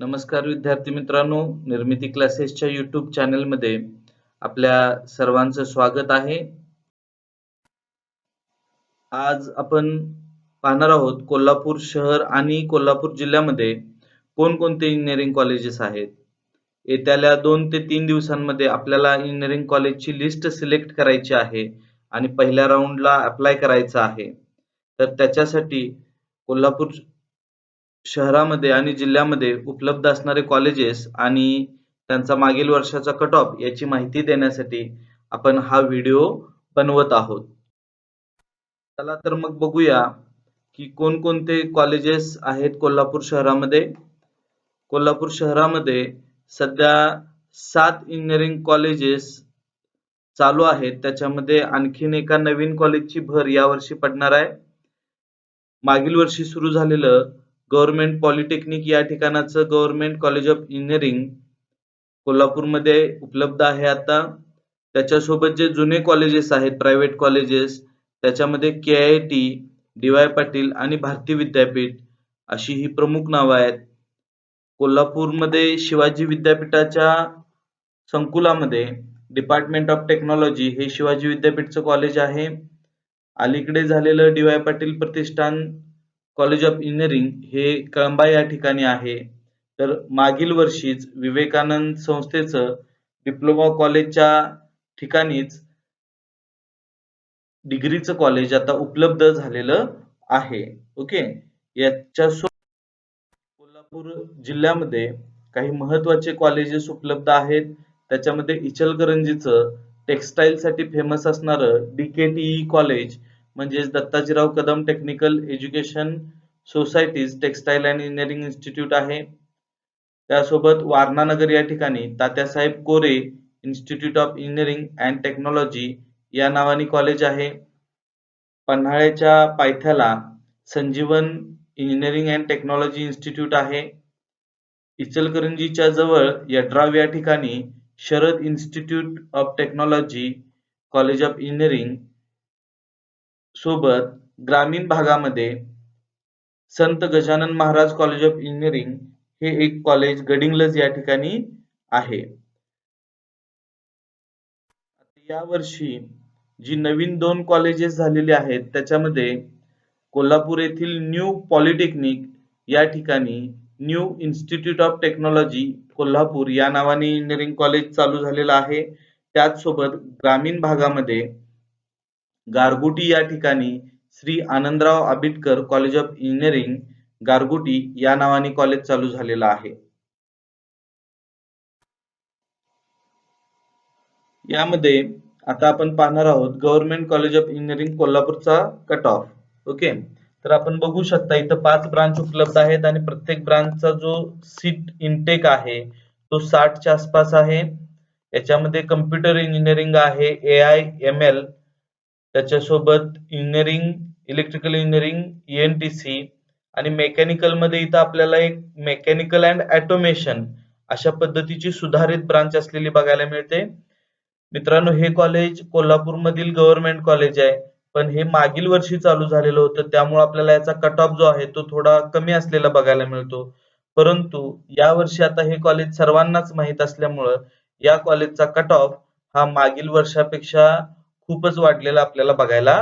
नमस्कार विद्यार्थी मित्रांनो निर्मिती क्लासेसच्या युट्यूब चॅनलमध्ये आपल्या सर्वांचं स्वागत आहे. आज आपण पाहणार आहोत कोल्हापूर शहर आणि कोल्हापूर जिल्ह्यामध्ये कोणकोणते इंजिनिअरिंग कॉलेजेस आहेत. येत्याल्या दोन ते तीन दिवसांमध्ये आपल्याला इंजिनिअरिंग कॉलेजची लिस्ट सिलेक्ट करायची आहे आणि पहिल्या राऊंडला अप्लाय करायचं आहे. तर त्याच्यासाठी कोल्हापूर शहरामध्ये आणि जिल्ह्यामध्ये उपलब्ध असणारे कॉलेजेस आणि त्यांचा मागील वर्षाचा कट ऑफ याची माहिती देण्यासाठी आपण हा व्हिडिओ बनवत आहोत. चला तर मग बघूया की कोणकोणते कॉलेजेस आहेत कोल्हापूर शहरामध्ये. कोल्हापूर शहरामध्ये सध्या सात इंजिनिअरिंग कॉलेजेस चालू आहेत. त्याच्यामध्ये आणखीन एका नवीन कॉलेजची भर यावर्षी पडणार आहे. मागील वर्षी सुरू झालेलं गव्हर्नमेंट पॉलिटेक्निक या ठिकाणाचं गव्हर्नमेंट कॉलेज ऑफ इंजिनिअरिंग कोल्हापूरमध्ये उपलब्ध आहे आता. त्याच्यासोबत जे जुने कॉलेजेस आहेत प्रायव्हेट कॉलेजेस त्याच्यामध्ये K I T D Y Patil आणि भारती विद्यापीठ अशी ही प्रमुख नावं आहेत. कोल्हापूरमध्ये शिवाजी विद्यापीठाच्या संकुलामध्ये डिपार्टमेंट ऑफ टेक्नॉलॉजी हे शिवाजी विद्यापीठचं कॉलेज आहे. अलीकडे झालेलं D Y Patil Pratishthan college of engineering हे कळंबा या ठिकाणी आहे. तर मागील वर्षीच विवेकानंद संस्थेचं डिप्लोमा कॉलेजच्या ठिकाणीच डिग्रीचं कॉलेज आता उपलब्ध झालेलं आहे. ओके याच्या कोल्हापूर जिल्ह्यामध्ये काही महत्त्वाचे कॉलेजेस उपलब्ध आहेत. त्याच्यामध्ये इचलकरंजीचं टेक्सटाईल साठी फेमस असणारं डीकेटीई कॉलेज म्हणजेच Dattajirao Kadam technical education societies textile and engineering institute आहे. त्यासोबत वारणानगर या ठिकाणी Tatyasaheb Kore institute of engineering and technology या नावाने कॉलेज आहे. पन्हाळ्याच्या पायथ्याला संजीवन इंजिनिअरिंग अँड टेक्नॉलॉजी इन्स्टिट्यूट आहे. इचलकरंजीच्या जवळ यड्राव या ठिकाणी Sharad institute of technology college of engineering सोबत ग्रामीण भागामध्ये Sant Gajanan Maharaj college of engineering हे एक कॉलेज गडिंगलज या ठिकाणी आहे. या वर्षी जी नवीन दोन कॉलेजेस झालेली आहेत त्याच्यामध्ये कोल्हापूर येथील न्यू पॉलिटेक्निक या ठिकाणी new institute of technology Kolhapur या नावाने इंजिनिअरिंग कॉलेज चालू झालेलं आहे. त्याचसोबत ग्रामीण भागामध्ये गारगोटी या ठिकाणी Shri Anandrao Abitkar college of engineering Gargoti या नावाने कॉलेज चालू झालेलं आहे. यामध्ये आता आपण पाहणार आहोत गव्हर्नमेंट कॉलेज ऑफ इंजिनिअरिंग कोल्हापूरचा कट ऑफ ओके तर आपण बघू शकता इथं पाच ब्रांच उपलब्ध आहेत आणि प्रत्येक ब्रांचचा जो सीट इनटेक आहे तो साठच्या आसपास आहे. याच्यामध्ये कम्प्युटर इंजिनिअरिंग आहे ए आय एम एल त्याच्यासोबत engineering electrical engineering N T C आणि मेकॅनिकलमध्ये इथं आपल्याला एक मेकॅनिकल अँड ऑटोमेशन अशा पद्धतीची सुधारित ब्रांच असलेली बघायला मिळते. मित्रांनो हे कॉलेज कोल्हापूरमधील गव्हर्नमेंट कॉलेज आहे पण हे मागील वर्षी चालू झालेलं होतं. त्यामुळे आपल्याला याचा कट ऑफ जो आहे तो थोडा कमी असलेला बघायला मिळतो. परंतु या वर्षी आता हे कॉलेज सर्वांनाच माहीत असल्यामुळं या कॉलेजचा कट ऑफ हा मागील वर्षापेक्षा खूपच वाढलेला आपल्याला बघायला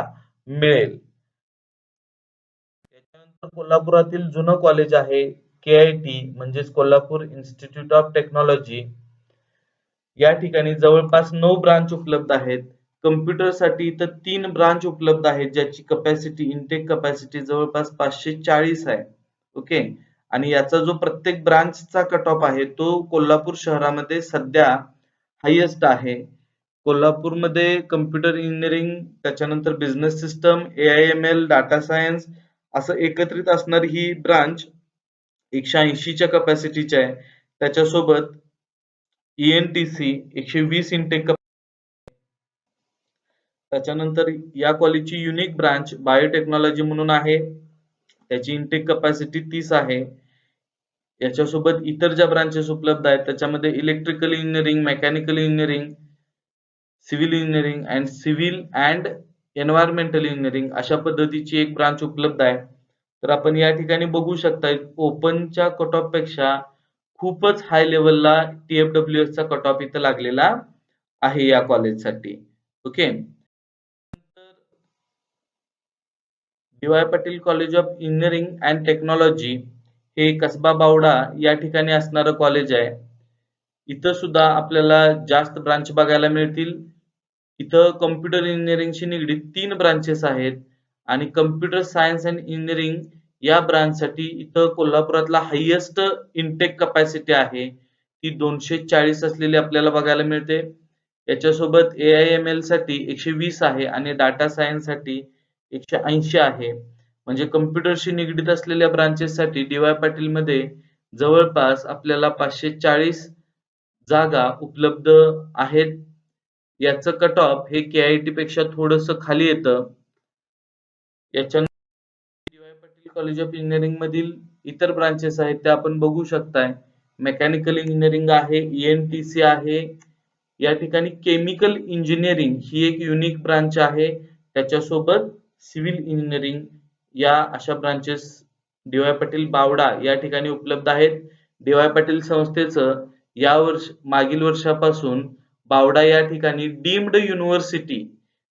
मिळेल. त्याच्यानंतर कोल्हापुरातील जुनं कॉलेज आहे के आय टी म्हणजेच कोल्हापूर इन्स्टिट्यूट ऑफ टेक्नॉलॉजी या ठिकाणी जवळपास नऊ ब्रांच उपलब्ध आहेत. कम्प्युटरसाठी इथं तीन ब्रांच उपलब्ध आहेत ज्याची कपॅसिटी इनटेक कपॅसिटी जवळपास पाचशे चाळीस आहे. ओके आणि याचा जो प्रत्येक ब्रांचचा कट ऑफ आहे तो कोल्हापूर शहरामध्ये सध्या हायेस्ट आहे. कोल्हापूरमध्ये कम्प्युटर इंजिनिअरिंग त्याच्यानंतर business system A I M L data science असं एकत्रित असणारी ही ब्रांच एकशे ऐंशीच्या कपॅसिटीची आहे. त्याच्यासोबत ए एन टी सी एकशे वीस इंटेक त्याच्यानंतर या कॉलेजची युनिक ब्रांच बायोटेक्नॉलॉजी म्हणून आहे. त्याची इंटेक कपॅसिटी तीस आहे. याच्यासोबत इतर ज्या ब्रांचेस उपलब्ध आहेत त्याच्यामध्ये electrical engineering mechanical engineering civil engineering and civil and environmental engineering अशा पद्धतीची एक ब्रांच उपलब्ध आहे तर आपण या ठिकाणी बघू शकता ओपनच्या कट ऑफपेक्षा खूपच हाय लेवलला TFWS चा कट ऑफ इथं लागलेला आहे या कॉलेजसाठी. Okay. D Y Patil college of engineering and technology हे कसबा बावडा या ठिकाणी असणारं कॉलेज आहे. इथं सुद्धा आपल्याला जास्त ब्रांच बघायला मिळतील. इथं कॉम्प्युटर इंजिनिअरिंगशी निगडीत तीन ब्रांचेस आहेत आणि कॉम्प्युटर सायन्स अँड इंजिनिअरिंग या ब्रांचसाठी इथं कोल्हापुरातला हायेस्ट इनटेक कपॅसिटी आहे. ती 240 असलेली आपल्याला बघायला मिळते. याच्यासोबत ए-आय-एम-एलसाठी 120 आहे आणि डाटा सायन्ससाठी एकशे ऐंशी आहे. म्हणजे कम्प्युटरशी निगडीत असलेल्या ब्रांचेससाठी डी वाय पाटीलमध्ये जवळपास आपल्याला 540 जागा उपलब्ध आहेत. याचं कट ऑफ हे के-आय-टी पेक्षा थोडस खाली येतं. याच्या D Y Patil college of engineering मधील इतर ब्रांचेस आहेत त्या आपण बघू शकताय. मेकॅनिकल इंजिनिअरिंग आहे, ई-एन-टी-सी आहे. या ठिकाणी केमिकल इंजिनिअरिंग ही एक युनिक ब्रांच आहे. त्याच्यासोबत सिव्हिल इंजिनिअरिंग या अशा ब्रांचेस डी.वाय पाटील बावडा या ठिकाणी उपलब्ध आहेत. डी.वाय पाटील संस्थेचं या वर्ष मागील वर्षापासून बावडा या ठिकाणी डीम्ड युनिव्हर्सिटी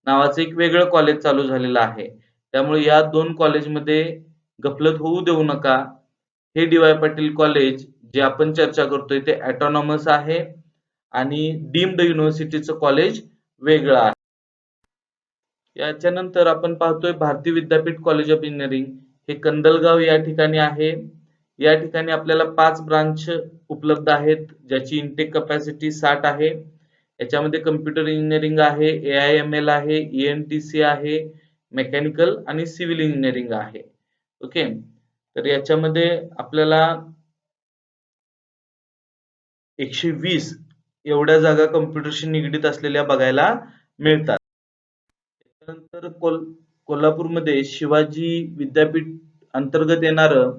नावाचं एक वेगळं कॉलेज चालू झालेलं आहे. त्यामुळे या दोन कॉलेजमध्ये गफलत होऊ देऊ नका. हे डी.वाय पाटील कॉलेज जे आपण चर्चा करतोय ते ऑटोनॉमस आहे आणि डीम्ड युनिव्हर्सिटीचं कॉलेज वेगळं आहे. याच्यानंतर आपण पाहतोय Bharati Vidyapeeth college of engineering हे कंदलगाव या ठिकाणी आहे. या ठिकाणी आपल्याला पाच ब्रांच उपलब्ध आहेत ज्याची इनटेक कपॅसिटी साठ आहे. याच्यामध्ये कॉम्प्युटर इंजिनिअरिंग आहे, ए-आय-एम-एल आहे, ई-एन-टी-सी आहे, मेकॅनिकल आणि सिव्हिल इंजिनिअरिंग आहे. ओके. तर याच्यामध्ये आपल्याला 120 एवढ्या जागा कॉम्प्युटरशी निगडीत असलेल्या बघायला मिळतात. त्यानंतर कोल कोल्हापूरमध्ये शिवाजी विद्यापीठ अंतर्गत येणारं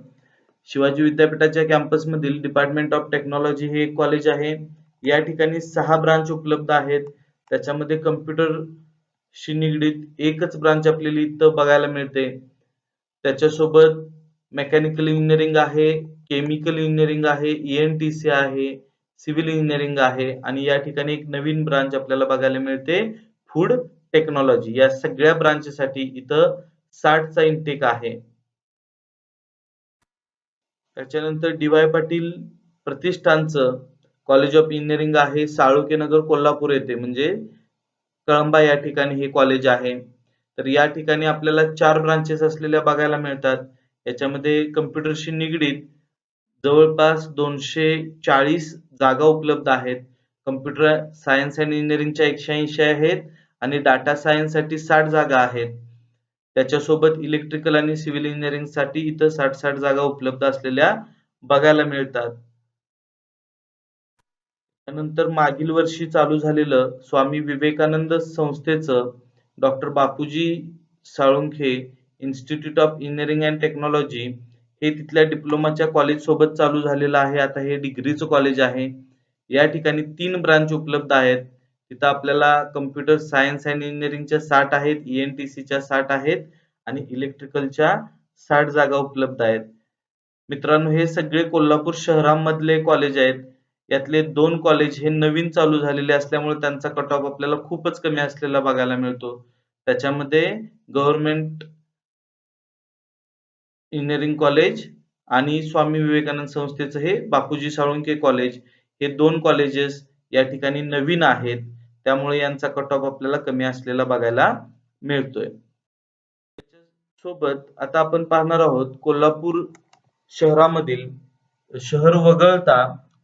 शिवाजी विद्यापीठाच्या कॅम्पसमधील डिपार्टमेंट ऑफ टेक्नॉलॉजी हे एक कॉलेज आहे. या ठिकाणी सहा ब्रांच उपलब्ध आहेत. त्याच्यामध्ये कम्प्युटरशी निगडीत एकच ब्रांच आपल्याला इथं बघायला मिळते. त्याच्यासोबत मेकॅनिकल इंजिनिअरिंग आहे, केमिकल इंजिनिअरिंग आहे, ई-एन-टी-सी आहे, सिव्हिल इंजिनिअरिंग आहे आणि या ठिकाणी एक नवीन ब्रांच आपल्याला बघायला मिळते फूड टेक्नॉलॉजी. या सगळ्या ब्रांचसाठी इथं 60 चा इनटेक आहे. त्याच्यानंतर डी.वाय पाटील प्रतिष्ठानचं कॉलेज ऑफ इंजिनिअरिंग आहे साळुकेनगर कोल्हापूर येथे म्हणजे कळंबा या ठिकाणी हे कॉलेज आहे. तर या ठिकाणी आपल्याला चार ब्रांचेस असलेल्या बघायला मिळतात. याच्यामध्ये कम्प्युटरशी निगडीत जवळपास 240 जागा उपलब्ध आहेत. कम्प्युटर सायन्स अँड इंजिनिअरिंगच्या 180 आहेत आणि डाटा सायन्ससाठी साठ जागा आहेत. त्याच्यासोबत इलेक्ट्रिकल आणि सिव्हिल इंजिनिअरिंगसाठी इथं साठ साठ जागा उपलब्ध असलेल्या बघायला मिळतात. त्यानंतर मागील वर्षी चालू झालेलं स्वामी विवेकानंद संस्थेचं doctor Bapuji Salunkhe institute of engineering and technology हे तिथल्या डिप्लोमाच्या कॉलेज सोबत चालू झालेलं आहे. आता हे डिग्रीचं कॉलेज आहे. या ठिकाणी तीन ब्रांच उपलब्ध आहेत. तिथं आपल्याला कम्प्युटर सायन्स अँड इंजिनिअरिंगच्या साठ आहेत, ई-एन-टी-सीच्या साठ आहेत आणि इलेक्ट्रिकलच्या साठ जागा उपलब्ध आहेत. मित्रांनो हे सगळे कोल्हापूर शहरामधले कॉलेज आहेत. यातले दोन कॉलेज हे नवीन चालू झालेले असल्यामुळे त्यांचा कट ऑफ आपल्याला खूपच कमी असलेला बघायला मिळतो. त्याच्यामध्ये गव्हर्नमेंट इंजिनिअरिंग कॉलेज आणि स्वामी विवेकानंद संस्थेचं हे बापूजी साळुंके कॉलेज हे दोन कॉलेजेस या ठिकाणी नवीन आहेत. त्यामुळे यांचा कट ऑफ आपल्याला कमी असलेला बघायला मिळतोय. सोबत आता आपण पाहणार आहोत कोल्हापूर शहरामधील शहर वगळता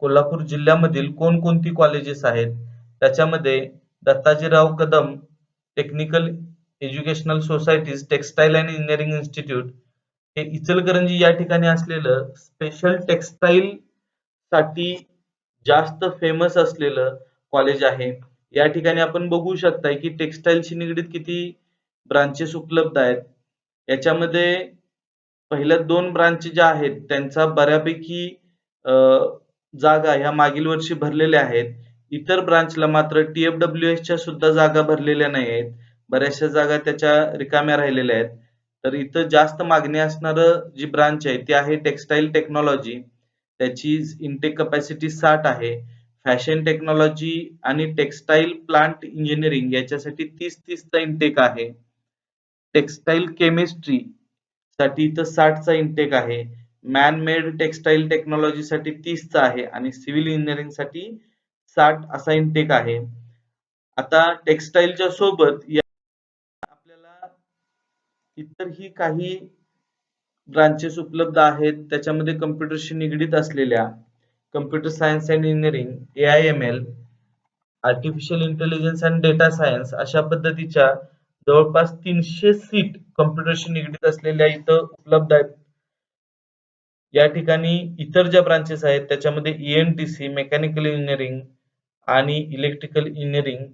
कोल्हापूर जिल्ह्यामधील कोणकोणती कॉलेजेस आहेत. त्याच्यामध्ये Dattajirao Kadam technical educational societies textile and engineering institute हे इचलकरंजी या ठिकाणी असलेलं स्पेशल टेक्सटाईल साठी जास्त फेमस असलेलं कॉलेज आहे. या ठिकाणी आपण बघू शकताय की टेक्सटाईलशी निगडीत किती ब्रांचेस उपलब्ध आहेत. याच्यामध्ये पहिल्या दोन ब्रांच ज्या आहेत त्यांचा बऱ्यापैकी जागा ह्या मागील वर्षी भरलेल्या आहेत. इतर ब्रांचला मात्र टी-एफ-डब्ल्यू-एसच्या सुद्धा जागा भरलेल्या नाही आहेत बऱ्याचशा जागा त्याच्या रिकाम्या राहिलेल्या आहेत. तर इथं जास्त मागणी असणारं जी ब्रांच आहे ती आहे टेक्सटाईल टेक्नॉलॉजी. त्याची इनटेक कपॅसिटी साठ आहे फॅशन टेक्नॉलॉजी आणि टेक्सटाईल प्लांट इंजिनिअरिंग याच्यासाठी तीस तीसचा इनटेक आहे टेक्सटाईल केमिस्ट्री साठी इथं साठचा इनटेक आहे मॅन मेड टेक्सटाईल टेक्नॉलॉजी साठी तीसचा आहे आणि सिव्हिल इंजिनिअरिंगसाठी साठ असा इनटेक आहे. आता टेक्सटाईलच्या सोबत या आपल्याला इतरही काही ब्रांचेस उपलब्ध आहेत. त्याच्यामध्ये कम्प्युटरशी निगडीत असलेल्या computer science and engineering A I M L artificial intelligence and data science अशा पद्धतीच्या जवळपास तीनशे सीट कम्प्युटरशी निगडीत असलेल्या इथं उपलब्ध आहेत. या ठिकाणी इतर ज्या ब्रांचेस आहेत त्याच्यामध्ये ईएनटीसी मेकॅनिकल इंजिनिअरिंग आणि इलेक्ट्रिकल इंजिनिअरिंग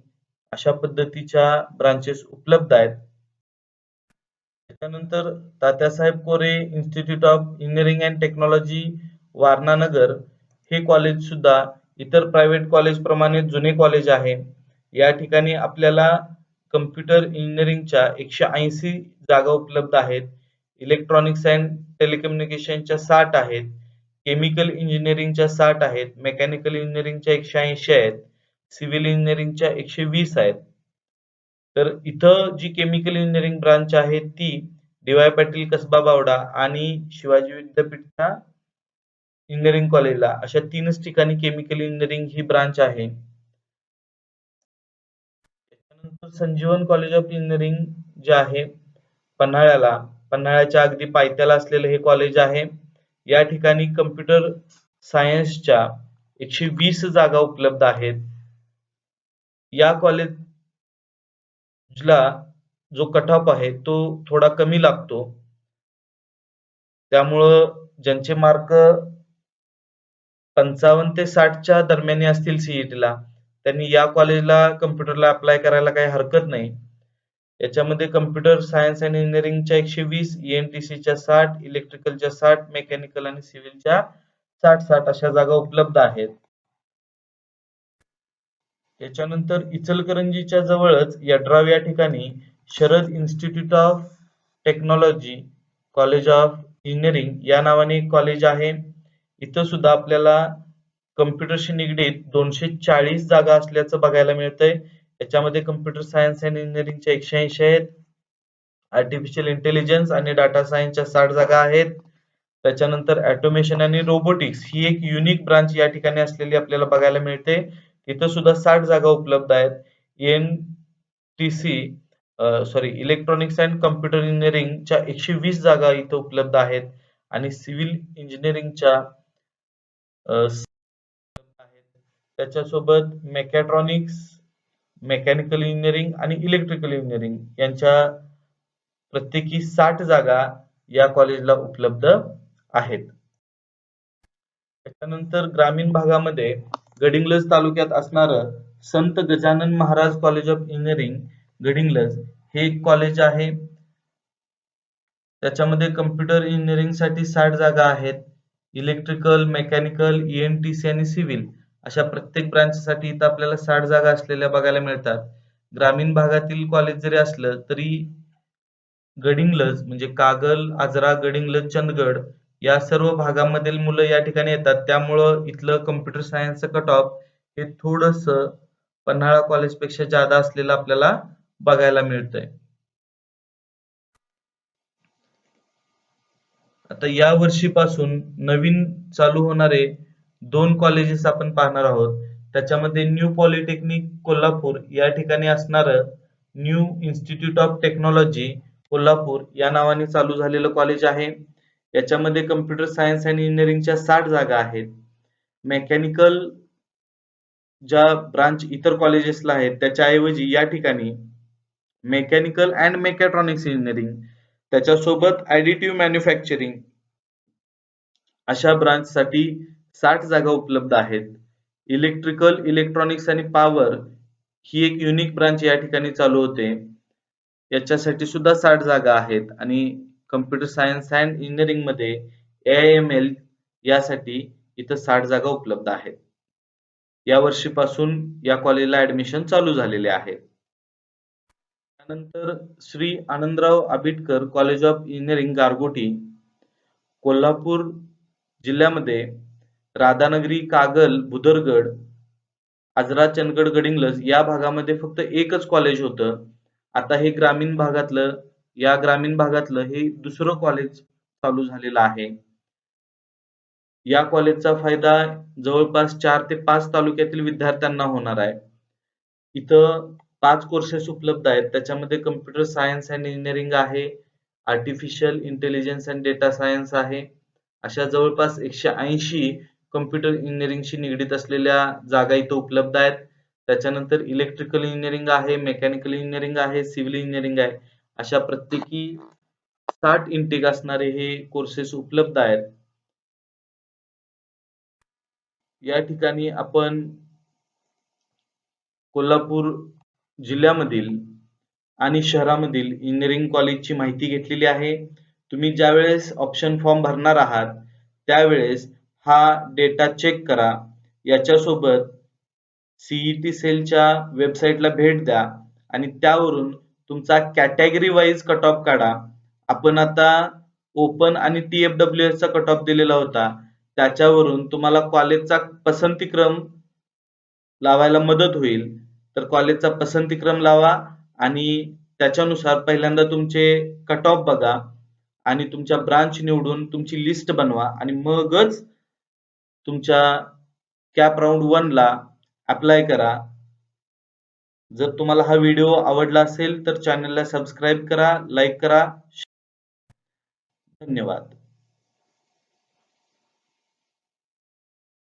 अशा पद्धतीच्या ब्रांचेस उपलब्ध आहेत. त्याच्यानंतर Tatyasaheb Kore institute of engineering and technology Warananagar हे कॉलेज सुद्धा इतर प्रायव्हेट कॉलेज प्रमाणे जुने कॉलेज आहे. या ठिकाणी आपल्याला कम्प्युटर इंजिनिअरिंगच्या एकशे ऐंशी जागा उपलब्ध आहेत. इलेक्ट्रॉनिक्स अँड टेलिकम्युनिकेशनच्या साठ आहेत केमिकल इंजिनिअरिंगच्या साठ आहेत मेकॅनिकल इंजिनिअरिंगच्या एकशे ऐंशी आहेत सिव्हिल इंजिनिअरिंगच्या एकशे वीस आहेत. तर इथं जी केमिकल इंजिनिअरिंग ब्रांच आहे ती डी वाय पाटील कसबा बावडा आणि शिवाजी विद्यापीठच्या इंजिनिअरिंग कॉलेजला अशा तीनच ठिकाणी केमिकल इंजिनिअरिंग ही ब्रांच आहे. संजीवन कॉलेज ऑफ इंजिनिअरिंग जे आहे पन्हाळ्याला पन्हाळ्याच्या अगदी पायथ्याला असलेलं हे कॉलेज आहे. या ठिकाणी कम्प्युटर सायन्सच्या एकशे वीस जागा उपलब्ध आहेत. या कॉलेजला जो कट ऑफ आहे तो थोडा कमी लागतो. त्यामुळं ज्यांचे मार्क पंचावन्न ते साठच्या दरम्यान असतील सीईटीला त्यांनी या कॉलेजला कम्प्युटरला अप्लाय करायला काही हरकत नाही. याच्यामध्ये कम्प्युटर सायन्स अँड इंजिनिअरिंगच्या एकशे वीस ईएनटीसीच्या साठ इलेक्ट्रिकलच्या साठ मेकॅनिकल आणि सिव्हिलच्या साठ साठ अशा जागा उपलब्ध आहेत. याच्यानंतर इचलकरंजीच्या जवळच यड्राव या ठिकाणी Sharad institute of technology college of engineering या नावाने एक कॉलेज आहे. इथं सुद्धा आपल्याला कम्प्युटरशी निगडीत दोनशे चाळीस जागा असल्याचं बघायला मिळतंय. याच्यामध्ये कम्प्युटर सायन्स अँड इंजिनिअरिंगच्या एकशे ऐंशी आहेत. आर्टिफिशियल इंटेलिजन्स आणि डाटा सायन्सच्या साठ जागा आहेत. त्याच्यानंतर ऑटोमेशन आणि रोबोटिक्स ही एक युनिक ब्रांच या ठिकाणी असलेली आपल्याला बघायला मिळते. तिथं सुद्धा साठ जागा उपलब्ध आहेत. N T C sorry electronics and computer इंजिनिअरिंगच्या एकशे वीस जागा इथं उपलब्ध आहेत. आणि सिव्हिल इंजिनिअरिंगच्या आहेत. त्याच्यासोबत मेकॅट्रॉनिक्स मेकॅनिकल इंजिनिअरिंग आणि इलेक्ट्रिकल इंजिनिअरिंग यांच्या प्रत्येकी साठ जागा या कॉलेजला उपलब्ध आहेत. त्याच्यानंतर ग्रामीण भागामध्ये गडिंग्लज तालुक्यात असणारं Sant Gajanan Maharaj college of engineering Gadhinglaj हे एक कॉलेज आहे. त्याच्यामध्ये कम्प्युटर इंजिनिअरिंगसाठी साठ जागा आहेत. इलेक्ट्रिकल मेकॅनिकल ईएनटीसी आणि सिव्हिल अशा प्रत्येक ब्रांचसाठी इथं आपल्याला साठ जागा असलेल्या बघायला मिळतात. ग्रामीण भागातील कॉलेज जरी असलं तरी गडिंग्लज म्हणजे कागल आजरा गडिंग्लज चंदगड या सर्व भागामधील मुलं या ठिकाणी येतात. त्यामुळं इथलं कम्प्युटर सायन्सचं कट ऑफ हे थोडस पन्हाळा कॉलेजपेक्षा जादा असलेलं आपल्याला बघायला मिळतंय. आता या वर्षीपासून नवीन चालू होणारे दोन कॉलेजेस आपण पाहणार आहोत. त्याच्यामध्ये न्यू पॉलिटेक्निक कोल्हापूर या ठिकाणी असणारं new institute of technology Kolhapur या नावाने चालू झालेलं कॉलेज आहे. याच्यामध्ये कम्प्युटर सायन्स अँड इंजिनिअरिंगच्या साठ जागा आहेत. मेकॅनिकल ज्या ब्रांच इतर कॉलेजेसला आहेत त्याच्याऐवजी या ठिकाणी मेकॅनिकल अँड मेकॅट्रॉनिक्स इंजिनिअरिंग त्याच्यासोबत ॲडिटिव्ह मॅन्युफॅक्चरिंग अशा ब्रांचसाठी साठ जागा उपलब्ध आहेत. इलेक्ट्रिकल इलेक्ट्रॉनिक्स आणि पॉवर ही एक युनिक ब्रांच या ठिकाणी चालू होते. याच्यासाठी सुद्धा साठ जागा आहेत आणि कम्प्युटर सायन्स अँड इंजिनिअरिंगमध्ये ए एम एल यासाठी इथं साठ जागा उपलब्ध आहेत. या वर्षीपासून या कॉलेजला ऍडमिशन चालू झालेले आहे. त्यानंतर Shri Anandrao Abitkar college of engineering Gargoti Kolhapur जिल्ह्यामध्ये राधानगरी कागल भुदरगड आजरा चंदगड गडिंग्लज या भागामध्ये फक्त एकच कॉलेज होतं. आता हे ग्रामीण भागातलं या ग्रामीण भागातलं हे दुसरं कॉलेज चालू झालेलं आहे. या कॉलेजचा फायदा जवळपास चार ते पाच तालुक्यातील विद्यार्थ्यांना होणार आहे. इथं पाच कोर्सेस उपलब्ध आहेत. त्याच्यामध्ये कम्प्युटर सायन्स अँड इंजिनिअरिंग आहे artificial intelligence and data science आहे. अशा जवळपास एकशे ऐंशी कम्प्युटर इंजिनिअरिंगशी निगडीत असलेल्या जागा इथं उपलब्ध आहेत. त्याच्यानंतर इलेक्ट्रिकल इंजिनिअरिंग आहे मेकॅनिकल इंजिनिअरिंग आहे सिव्हिल इंजिनिअरिंग आहे. अशा प्रत्येकी साठ इंटेक असणारे हे कोर्सेस उपलब्ध आहेत. या ठिकाणी आपण कोल्हापूर जिल्ह्यामधील आणि शहरामधील इंजिनिअरिंग कॉलेजची माहिती घेतलेली आहे. तुम्ही ज्यावेळेस ऑप्शन फॉर्म भरणार आहात त्यावेळेस हा डेटा चेक करा. याच्यासोबत सीईटी सेलच्या वेबसाईटला भेट द्या आणि त्यावरून तुमचा कॅटेगरी वाईज कट ऑफ काढा. आपण आता ओपन आणि टी एफ डब्ल्यू एस चा कट ऑफ दिलेला होता. त्याच्यावरून तुम्हाला कॉलेजचा पसंतीक्रम लावायला मदत होईल. तर कॉलेजचा पसंतीक्रम लावा आणि त्याच्यानुसार पहिल्यांदा तुमचे कट ऑफ बघा आणि तुमच्या ब्रांच निवडून तुमची लिस्ट बनवा आणि मगच तुमच्या कॅप राऊंड वन ला अप्लाय करा. जर तुम्हाला हा व्हिडिओ आवडला असेल तर चॅनलला सबस्क्राईब करा लाईक करा. धन्यवाद.